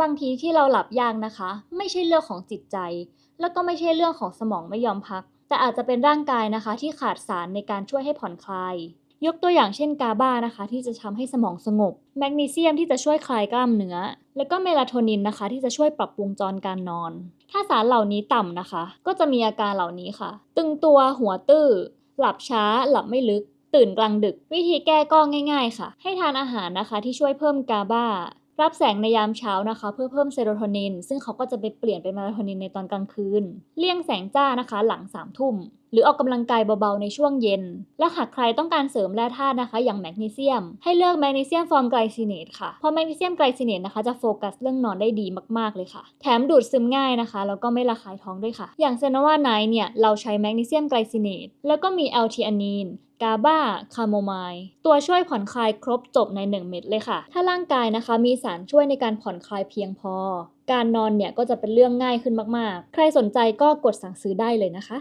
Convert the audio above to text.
บางทีที่เราหลับยากนะคะ ไม่ใช่เรื่องของจิตใจ แล้วก็ไม่ใช่เรื่องของสมองไม่ยอมพัก แต่อาจจะเป็นร่างกายนะคะ ที่ขาดสารในการช่วยให้ผ่อนคลาย ยกตัวอย่างเช่นกาบานะคะ ที่จะทำให้สมองสงบ แมกนีเซียมที่จะช่วยคลายกล้ามเนื้อ แล้วก็เมลาโทนินนะคะ ที่จะช่วยปรับวงจรการนอน ถ้าสารเหล่านี้ต่ำนะคะ ก็จะมีอาการเหล่านี้ค่ะ ตึงตัวหัวตื้อหลับช้า หลับไม่ลึก ตื่นกลางดึก วิธีแก้ก็ง่าย ๆ ค่ะ ให้ทานอาหารนะคะที่ช่วยเพิ่มกาบา รับแสงในยามเช้านะคะ เพื่อเพิ่มเซโรโทนิน ซึ่งเขาก็จะไปเปลี่ยนเป็นเมลาโทนินในตอนกลางคืน เลี่ยงแสงจ้านะคะ หลังสามทุ่ม หรือออกกำลังกายเบาๆในช่วงเย็น และหากใครต้องการเสริมแร่ธาตุนะคะ อย่างแมกนีเซียม ให้เลือกแมกนีเซียมฟอร์มไกลซิเนตค่ะ เพราะแมกนีเซียมไกลซิเนตนะคะจะโฟกัสเรื่องนอนได้ดีมากๆเลยค่ะ แถมดูดซึมง่ายนะคะ แล้วก็ไม่ระคายท้องด้วยค่ะ อย่างเซนาวาไนท์เนี่ยเราใช้แมกนีเซียมไกลซิเนตแล้วก็มีแอลทีอานีนกาบาคาโมไมล์ตัวช่วยผ่อนคลายครบจบใน 1 เม็ดเลยค่ะ ถ้าร่างกายนะคะมีสารช่วยในการผ่อนคลายเพียงพอ การนอนเนี่ยก็จะเป็นเรื่องง่ายขึ้นมาก ๆ ใครสนใจก็กดสั่งซื้อได้เลยนะคะ